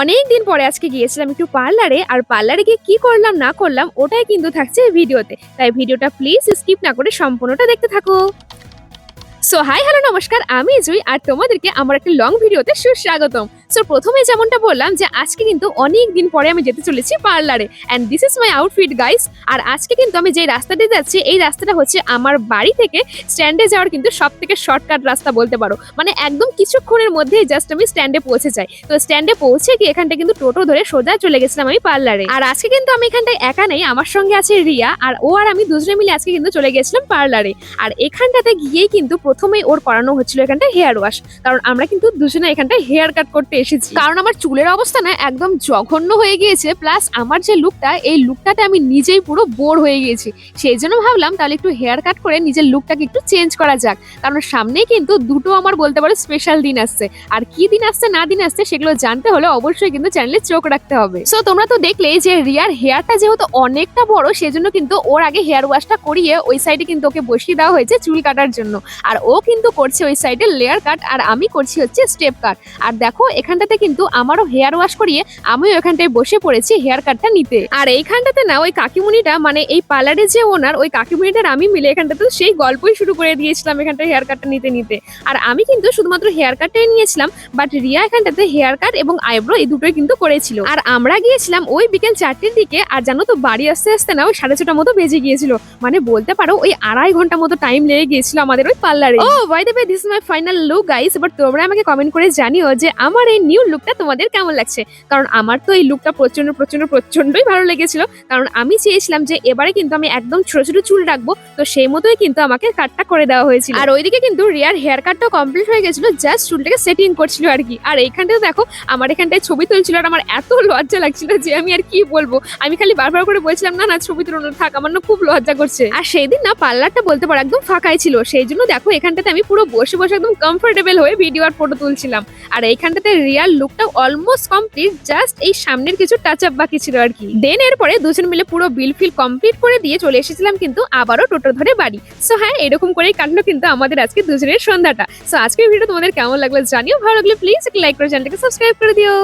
অনেক দিন পরে আজকে গিয়েছিলাম একটু পার্লারে, আর পার্লারে গিয়ে কি করলাম, না করলাম, ওটাই কিন্তু থাকছে ভিডিওতে। তাই ভিডিওটা প্লিজ স্কিপ না করে সম্পূর্ণটা দেখতে থাকো। সো হাই হ্যালো নমস্কার, আমি জুই, আর তোমাদেরকে আমার একটা লং ভিডিওতে সুস্বাগতম। সো প্রথমে যেমনটা বললাম যে আজকে কিন্তু অনেক দিন পরে আমি যেতে চলেছি পার্লারে। And this is my outfit guys আর আজকে কিন্তু আমি যে রাস্তাটি যাচ্ছি, এই রাস্তাটা হচ্ছে আমার বাড়ি থেকে স্ট্যান্ডে যাওয়ার কিন্তু সব থেকে শর্টকাট রাস্তা বলতে পারো। মানে একদম কিছুক্ষণের মধ্যেই জাস্ট আমি স্ট্যান্ডে পৌঁছে যাই। তো স্ট্যান্ডে পৌঁছে গিয়ে এখানটা কিন্তু টোটো ধরে সোজা চলে গেছিলাম আমি পার্লারে। আর আজকে কিন্তু আমি এখানটায় একা নেই, আমার সঙ্গে আছে রিয়া আর ও আর আমি দুজনে মিলে আজকে কিন্তু চলে গেছিলাম পার্লারে। আর এখানটাতে গিয়েই কিন্তু প্রথমেই ওর করানো হচ্ছিল এখানটা হেয়ার ওয়াশ কারণ আমরা কিন্তু দুজনে এখানটায় হেয়ার কাট করতে এসেছি। কারণ আমার চুলের অবস্থা না একদম জঘন্য হয়ে গিয়েছে প্লাস আমার যে লুকটা এই লুকটাতে আমি নিজেই পুরো বোর হয়ে গিয়েছি। সেই জন্য ভাবলাম তাহলে একটু হেয়ার কাট করে নিজের লুকটাকে একটু চেঞ্জ করা যাক। কারণ সামনেই কিন্তু দুটো আমার বলতে পারো স্পেশাল দিন আসছে। আর কি দিন আসছে না দিন আসছে সেগুলো জানতে হলে অবশ্যই কিন্তু চ্যানেলে চোখ রাখতে হবে। সো তোমরা তো দেখলে যে রিয়ার হেয়ারটা যেহেতু অনেকটা বড় সেজন্য কিন্তু ওর আগে হেয়ার ওয়াশটা করিয়ে ওই সাইডে কিন্তু ওকে বসিয়ে দেওয়া হয়েছে চুল কাটার জন্য। আর ও কিন্তু করছে ওই সাইডে লেয়ার কাট আর আমি করছি হচ্ছে স্টেপ কাট আর দেখো এখানটাতে কিন্তু আমারও হেয়ার ওয়াশ করিয়ে আমিও এখানটায় বসে পড়েছি হেয়ার কাটটা নিতে। আর এইখানটাতে না, ওই কাকিমুনিটা মানে এই পার্লারের যে ওনার, ওই কাকিমুনিটার আমি মিলে এখানটাতে সেই গল্পই শুরু করে দিয়েছিলাম এখানটা হেয়ার কাটটা নিতে নিতে। আর আমি কিন্তু শুধুমাত্র হেয়ার কাটটাই নিয়েছিলাম, বাট রিয়া এখানটাতে হেয়ার কাট এবং আইব্রো এই দুটোই কিন্তু করেছিল। আর আমরা গিয়েছিলাম ওই বিকেল চারটের দিকে, আর জানো তো, বাড়ি আসতে আসতে না, ওই সাড়ে ছটার মতো বেজে গিয়েছিল। মানে বলতে পারো, ওই আড়াই ঘণ্টা মতো টাইম লেগে গিয়েছিল আমাদের ওই পার্লারে। ও by the way this my final look guys এবার তোমরা আমাকে কমেন্ট করে জানিও যে আমার এই নিউ লুকটা তোমাদের কেমন লাগছে? কারণ আমার তো এই লুকটা প্রচণ্ড প্রচণ্ড, প্রচন্ডই ভালো লেগেছিল। কারণ আমি চেয়েছিলাম যে এবারে কিন্তু আমি একদম ছোট ছোট চুল রাখব, তো সেই মতোই কিন্তু আমাকে কাটটা করে দেওয়া হয়েছিল। আর ওইদিকে কিন্তু রিয়ার হেয়ার কাটটাও কমপ্লিট হয়ে গেছিল জাস্ট চুলটাকে সেটিং করছিল আর কি। আর এইখানটাও দেখো, আমার এখানটায় ছবি তুলছিল আর আমার এত লজ্জা লাগছিল যে আমি আর কি বলব। আমি খালি বারবার করে বলছিলাম, না না, ছবি তুলনো থাক, আমার না খুব লজ্জা করছে। আর সেই দিন না পার্লারটা বলতে পারো একদম ফাঁকাই ছিল। সেই জন্য দেখো, এখানটাতে আমি পুরো বসে বসে একদম কমফোর্টেবল হয়ে ভিডিও আর ফটো তুলছিলাম। আর এইখানটাতে রিয়াল লুকটা অলমোস্ট কমপ্লিট জাস্ট এই সামনের কিছু টাচ আপ বাকি ছিল আর কি। দেন এরপরে দুজন মিলে পুরো বিল ফিল কমপ্লিট করে দিয়ে চলে এসেছিলাম কিন্তু আবারও টোটো ধরে বাড়ি। সো হ্যাঁ এরকম করেই কাটলো কিন্তু আমাদের আজকে দুজনের সন্ধ্যাটা। সো আজকের ভিডিও তোমাদের কেমন লাগল জানিও, ভালো লাগলে প্লিজ লাইক করে চ্যানেলটাকে সাবস্ক্রাইব করে দিও।